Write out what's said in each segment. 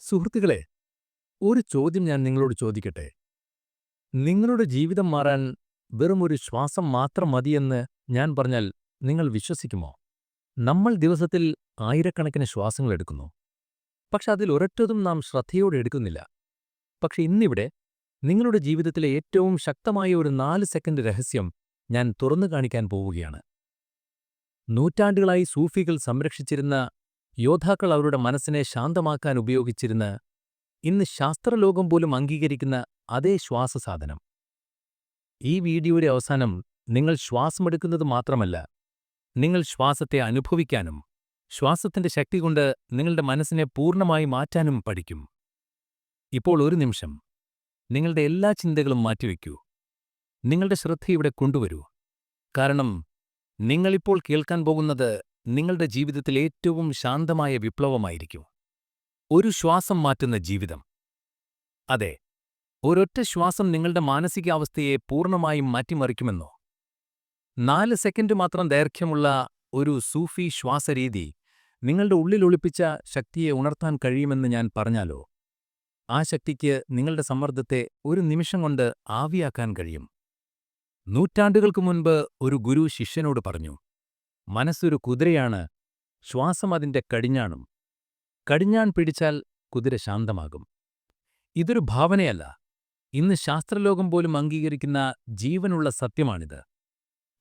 സുഹൃത്തുക്കളെ ഒരു ചോദ്യം ഞാൻ നിങ്ങളോട് ചോദിക്കട്ടെ? നിങ്ങളുടെ ജീവിതം മാറാൻ വെറും ഒരു ശ്വാസം മാത്രം മതിയെന്ന് ഞാൻ പറഞ്ഞാൽ നിങ്ങൾ വിശ്വസിക്കുമോ? നമ്മൾ ദിവസത്തിൽ ആയിരക്കണക്കിന് ശ്വാസങ്ങൾ എടുക്കുന്നു. പക്ഷെ അതിൽ ഒരൊറ്റതും നാം ശ്രദ്ധയോടെ എടുക്കുന്നില്ല. പക്ഷെ ഇന്നിവിടെ നിങ്ങളുടെ ജീവിതത്തിലെ ഏറ്റവും ശക്തമായ ഒരു നാല് സെക്കൻഡ് രഹസ്യം ഞാൻ തുറന്നു കാണിക്കാൻ പോവുകയാണ്. നൂറ്റാണ്ടുകളായി സൂഫികൾ സംരക്ഷിച്ചിരുന്ന യോദ്ധാക്കൾ അവരുടെ മനസ്സിനെ ശാന്തമാക്കാൻ ഉപയോഗിച്ചിരുന്ന ഇന്ന് ശാസ്ത്രലോകം പോലും അംഗീകരിക്കുന്ന അതേ ശ്വാസസാധനം. ഈ വീഡിയോയുടെ അവസാനം നിങ്ങൾ ശ്വാസമെടുക്കുന്നത് മാത്രമല്ല നിങ്ങൾ ശ്വാസത്തെ അനുഭവിക്കാനും ശ്വാസത്തിന്റെ ശക്തി കൊണ്ട് നിങ്ങളുടെ മനസ്സിനെ പൂർണമായി മാറ്റാനും പഠിക്കും. ഇപ്പോൾ ഒരു നിമിഷം നിങ്ങളുടെ എല്ലാ ചിന്തകളും മാറ്റിവെക്കൂ നിങ്ങളുടെ ശ്രദ്ധ ഇവിടെ കൊണ്ടുവരൂ. കാരണം നിങ്ങളിപ്പോൾ കേൾക്കാൻ പോകുന്നത് നിങ്ങളുടെ ജീവിതത്തിൽ ഏറ്റവും ശാന്തമായ വിപ്ലവമായിരിക്കും. ഒരു ശ്വാസം മാറ്റുന്ന ജീവിതം. അതെ ഒരൊറ്റ ശ്വാസം നിങ്ങളുടെ മാനസികാവസ്ഥയെ പൂർണമായും മാറ്റിമറിക്കുമെന്നോ? നാല് സെക്കൻഡ് മാത്രം ദൈർഘ്യമുള്ള ഒരു സൂഫി ശ്വാസരീതി നിങ്ങളുടെ ഉള്ളിൽ ഒളിപ്പിച്ച ശക്തിയെ ഉണർത്താൻ കഴിയുമെന്ന് ഞാൻ പറഞ്ഞാലോ? ആ ശക്തിക്ക് നിങ്ങളുടെ സമ്മർദ്ദത്തെ ഒരു നിമിഷം കൊണ്ട് ആവിയാക്കാൻ കഴിയും. നൂറ്റാണ്ടുകൾക്ക് മുൻപ് ഒരു ഗുരു ശിഷ്യനോട് പറഞ്ഞു മനസ്സൊരു കുതിരയാണ് ശ്വാസം അതിന്റെ കടിഞ്ഞാണും. കടിഞ്ഞാൺ പിടിച്ചാൽ കുതിര ശാന്തമാകും. ഇതൊരു ഭാവനയല്ല. ഇന്ന് ശാസ്ത്രലോകം പോലും അംഗീകരിക്കുന്ന ജീവനുള്ള സത്യമാണിത്.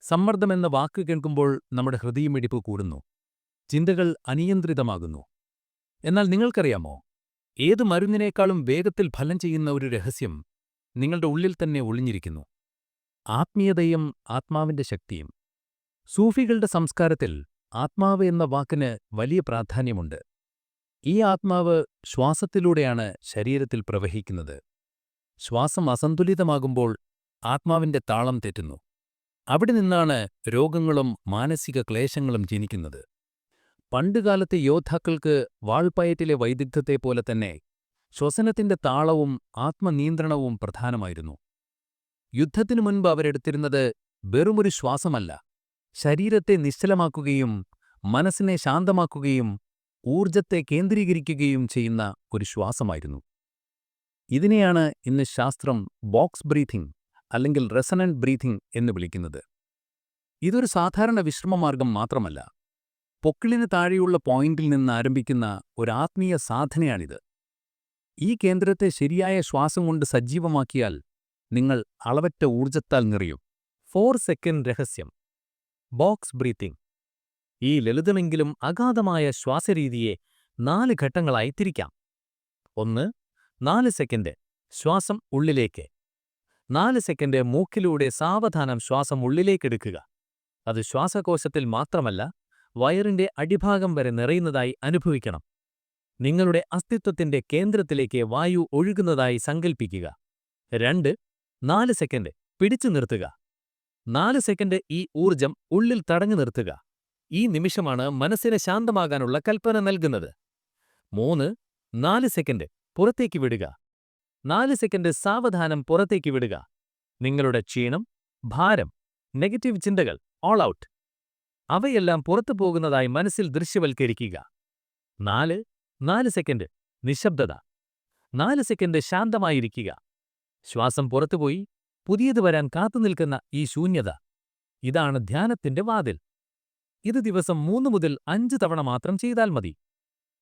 സമ്മർദ്ദമെന്ന വാക്ക് കേൾക്കുമ്പോൾ നമ്മുടെ ഹൃദയമിടിപ്പ് കൂടുന്നു. ചിന്തകൾ അനിയന്ത്രിതമാകുന്നു. എന്നാൽ നിങ്ങൾക്കറിയാമോ? ഏത് മരുന്നിനേക്കാളും വേഗത്തിൽ ഫലം ചെയ്യുന്ന ഒരു രഹസ്യം നിങ്ങളുടെ ഉള്ളിൽ തന്നെ ഒളിഞ്ഞിരിക്കുന്നു. ആത്മീയതയും ആത്മാവിന്റെ ശക്തിയും. സൂഫികളുടെ സംസ്കാരത്തിൽ ആത്മാവ് എന്ന വാക്കിന് വലിയ പ്രാധാന്യമുണ്ട്. ഈ ആത്മാവ് ശ്വാസത്തിലൂടെയാണ് ശരീരത്തിൽ പ്രവഹിക്കുന്നത്. ശ്വാസം അസന്തുലിതമാകുമ്പോൾ ആത്മാവിന്റെ താളം തെറ്റുന്നു. അവിടെ നിന്നാണ് രോഗങ്ങളും മാനസിക ക്ലേശങ്ങളും ജനിക്കുന്നത്. പണ്ടുകാലത്തെ യോദ്ധാക്കൾക്ക് വാൾപ്പയറ്റിലെ വൈദഗ്ധ്യത്തെപ്പോലെ തന്നെ ശ്വസനത്തിന്റെ താളവും ആത്മനിയന്ത്രണവും പ്രധാനമായിരുന്നു. യുദ്ധത്തിനു മുൻപ് അവരെടുത്തിരുന്നത് വെറുമൊരു ശ്വാസമല്ല ശരീരത്തെ നിശ്ചലമാക്കുകയും മനസ്സിനെ ശാന്തമാക്കുകയും ഊർജത്തെ കേന്ദ്രീകരിക്കുകയും ചെയ്യുന്ന ഒരു ശ്വാസമായിരുന്നു. ഇതിനെയാണ് ഇന്ന് ശാസ്ത്രം ബോക്സ് ബ്രീത്തിംഗ് അല്ലെങ്കിൽ റെസനന്റ് ബ്രീത്തിംഗ് എന്ന് വിളിക്കുന്നത്. ഇതൊരു സാധാരണ വിശ്രമമാർഗം മാത്രമല്ല. പൊക്കിളിന് താഴെയുള്ള പോയിന്റിൽ നിന്ന് ആരംഭിക്കുന്ന ഒരു ആത്മീയ സാധനയാണിത്. ഈ കേന്ദ്രത്തെ ശരിയായ ശ്വാസം കൊണ്ട് സജീവമാക്കിയാൽ നിങ്ങൾ അളവറ്റ ഊർജത്താൽ നിറയും. ഫോർ സെക്കൻഡ് രഹസ്യം. ബോക്സ് ബ്രീത്തിംഗ് ഈ ലളിതമെങ്കിലും അഗാധമായ ശ്വാസരീതിയെ നാല് ഘട്ടങ്ങളായി തിരിക്കാം. ഒന്ന് നാല് സെക്കൻഡ് ശ്വാസം ഉള്ളിലേക്ക്. നാല് സെക്കൻഡ് മൂക്കിലൂടെ സാവധാനം ശ്വാസം ഉള്ളിലേക്കെടുക്കുക. അത് ശ്വാസകോശത്തിൽ മാത്രമല്ല വയറിന്റെ അടിഭാഗം വരെ നിറയുന്നതായി അനുഭവിക്കണം. നിങ്ങളുടെ അസ്തിത്വത്തിന്റെ കേന്ദ്രത്തിലേക്ക് വായു ഒഴുകുന്നതായി സങ്കൽപ്പിക്കുക. രണ്ട് നാല് സെക്കൻഡ് പിടിച്ചു നിർത്തുക. നാല് സെക്കൻഡ് ഈ ഊർജം ഉള്ളിൽ തടഞ്ഞു നിർത്തുക. ഈ നിമിഷമാണ് മനസ്സിന് ശാന്തമാകാനുള്ള കൽപ്പന നൽകുന്നത്. മൂന്ന് നാല് സെക്കൻഡ് പുറത്തേക്ക് വിടുക. നാല് സെക്കൻഡ് സാവധാനം പുറത്തേക്ക് വിടുക. നിങ്ങളുടെ ക്ഷീണം ഭാരം നെഗറ്റീവ് ചിന്തകൾ ഓൾ ഔട്ട് അവയെല്ലാം പുറത്തു പോകുന്നതായി മനസ്സിൽ ദൃശ്യവൽക്കരിക്കുക. നാല് നാല് സെക്കൻഡ് നിശബ്ദത. നാല് സെക്കൻഡ് ശാന്തമായിരിക്കുക. ശ്വാസം പുറത്തുപോയി പുതിയത് വരാൻ കാത്തുനിൽക്കുന്ന ഈ ശൂന്യത. ഇതാണ് ധ്യാനത്തിന്റെ വാതിൽ. ഇത് ദിവസം മൂന്ന് മുതൽ അഞ്ച് തവണ മാത്രം ചെയ്താൽ മതി.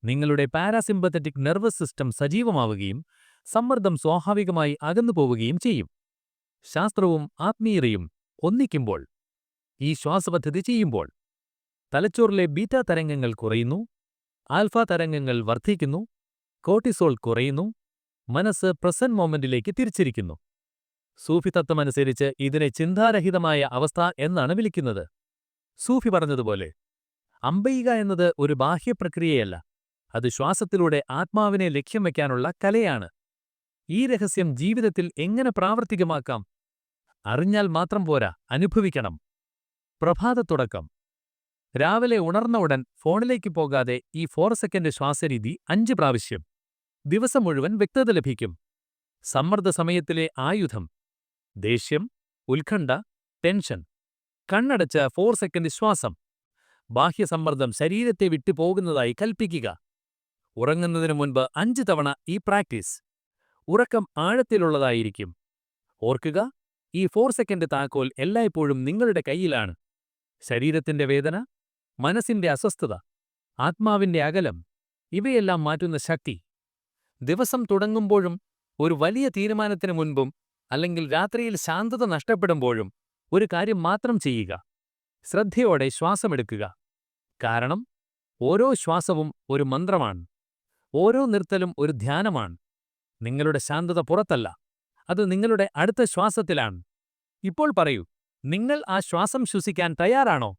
നിങ്ങളുടെ പാരാസിമ്പത്തറ്റിക് നെർവസ് സിസ്റ്റം സജീവമാവുകയും സമ്മർദ്ദം സ്വാഭാവികമായി അകന്നുപോവുകയും ചെയ്യും. ശാസ്ത്രവും ആത്മീയതയും ഒന്നിക്കുമ്പോൾ ഈ ശ്വാസപദ്ധതി ചെയ്യുമ്പോൾ തലച്ചോറിലെ ബീറ്റ തരംഗങ്ങൾ കുറയുന്നു ആൽഫ തരംഗങ്ങൾ വർദ്ധിക്കുന്നു കോർട്ടിസോൾ കുറയുന്നു മനസ്സ് പ്രസന്റ് മോമെന്റിലേക്ക് തിരിച്ചിരിക്കുന്നു. സൂഫി തത്വമനുസരിച്ച് ഇതിനെ ചിന്താരഹിതമായ അവസ്ഥ എന്നാണ് വിളിക്കുന്നത്. സൂഫി പറഞ്ഞതുപോലെ അമ്പയിക എന്നത് ഒരു ബാഹ്യപ്രക്രിയയല്ല അത് ശ്വാസത്തിലൂടെ ആത്മാവിനെ ലക്ഷ്യം വയ്ക്കാനുള്ള കലയാണ്. ഈ രഹസ്യം ജീവിതത്തിൽ എങ്ങനെ പ്രാവർത്തികമാക്കാം? അറിഞ്ഞാൽ മാത്രം പോരാ അനുഭവിക്കണം. പ്രഭാതത്തുടക്കം. രാവിലെ ഉണർന്ന ഉടൻ ഫോണിലേക്ക് പോകാതെ ഈ ഫോർ സെക്കൻഡ് ശ്വാസരീതി അഞ്ച് പ്രാവശ്യം. ദിവസം മുഴുവൻ വ്യക്തത ലഭിക്കും. സമ്മർദ്ദ സമയത്തിലെ ആയുധം. ദേഷ്യം ഉത്കണ്ഠ ടെൻഷൻ കണ്ണടച്ച് ഫോർ സെക്കൻഡ് ശ്വാസം. ബാഹ്യസമ്മർദ്ദം ശരീരത്തെ വിട്ടുപോകുന്നതായി കൽപ്പിക്കുക. ഉറങ്ങുന്നതിനു മുൻപ് അഞ്ച് തവണ ഈ പ്രാക്ടീസ്. ഉറക്കം ആഴത്തിലുള്ളതായിരിക്കും. ഓർക്കുക ഈ ഫോർ സെക്കൻഡ് താക്കോൽ എല്ലായ്പ്പോഴും നിങ്ങളുടെ കയ്യിലാണ്. ശരീരത്തിന്റെ വേദന മനസ്സിന്റെ അസ്വസ്ഥത ആത്മാവിന്റെ അകലം ഇവയെല്ലാം മാറ്റുന്ന ശക്തി. ദിവസം തുടങ്ങുമ്പോഴും ഒരു വലിയ തീരുമാനത്തിനു മുൻപും അല്ലെങ്കിൽ രാത്രിയിൽ ശാന്തത നഷ്ടപ്പെടുമ്പോഴും ഒരു കാര്യം മാത്രം ചെയ്യുക. ശ്രദ്ധയോടെ ശ്വാസമെടുക്കുക കാരണം ഓരോ ശ്വാസവും ഒരു മന്ത്രമാണ്. ഓരോ നിർത്തലും ഒരു ധ്യാനമാണ്. നിങ്ങളുടെ ശാന്തത പുറത്തല്ല. അത് നിങ്ങളുടെ അടുത്ത ശ്വാസത്തിലാണ്. ഇപ്പോൾ പറയൂ നിങ്ങൾ ആ ശ്വാസം ശ്വസിക്കാൻ തയ്യാറാണോ?